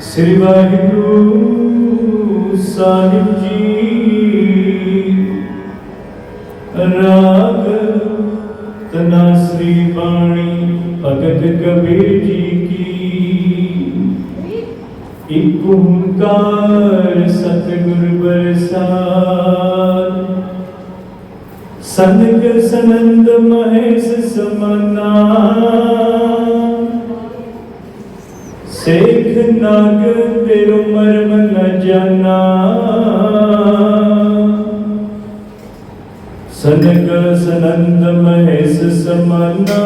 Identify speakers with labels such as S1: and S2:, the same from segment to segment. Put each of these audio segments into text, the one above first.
S1: ਸ੍ਰੀ ਵਾਹਿਗੁਰੂ ਸਾਹਿਬ ਜੀ। ਰਾਗ ਤਨਾ ਸ੍ਰੀ ਬਾਣੀ ਭਗਤ ਕਬੀਰ ਜੀ ਕੀ। ਇਕ ਓੰਕਾਰ ਸਤਿਗੁਰ ਪ੍ਰਸਾਦ। ਸੰਗ ਸਨੰਦ ਮਹੇਸ਼ ਸਮਨਾ। ਸੇਖ ਨਾਗ ਤੇਰੋ ਮਰਮ ਨ ਜਾਣਾ ਸਨਕ ਸਨੰਦ ਮਹੇਸ਼ ਸਮਨਾ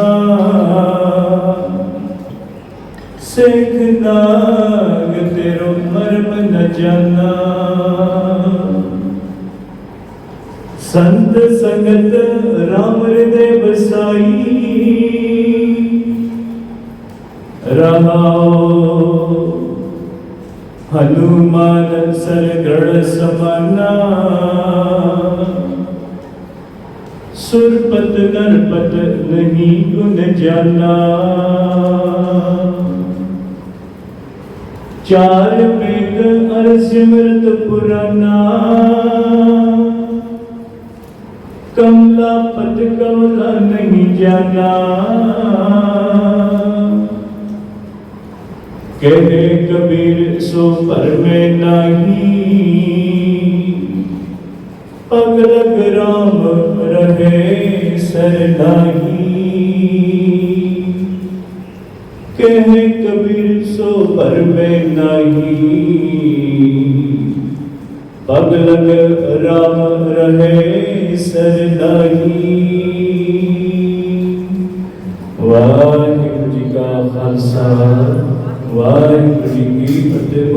S1: ਸੇਖ ਨਾਗ ਤੇਰੋ ਮਰਮ ਨ ਜਾਣਾ ਸੰਤ ਸੰਗਤ ਰਾਮ ਹਿਰਦੇ ਬਸਾਈ ਹਨੂਮਾਨ ਸਰਗੜ ਸਮਨਾ ਸੁਰਪਤ ਨਰਪਤ ਨਹੀਂ ਗੁਣ ਜਾਣਾ ਚਾਰ ਵੇਦ ਅਰ ਸਿਮਰਤ ਪੁਰਾਨਾ ਕਮਲਾ ਪਤ ਕਮਲਾ ਨਹੀਂ ਜਾਨਾ ਕਹੇ ਕਬੀਰ, ਸੋ ਭਰਮੇ ਨਹੀਂ। ਪਗ ਲਗ ਰਾਮ ਰਹੇ ਸਰ ਨਹੀਂ। ਕਹੇ ਕਬੀਰ, ਸੋ ਭਰਮੇ ਨਹੀਂ। ਪਗ ਲਗ ਰਾਮ ਰਹੇ ਸਰ ਨਹੀਂ। ਵਾਹਿਗੁਰੂ ਜੀ ਕਾ ਖਾਲਸਾ। ਵਾਹਿਗੁਰੂ ਜੀ ਕੀ ਫਤਿਹ।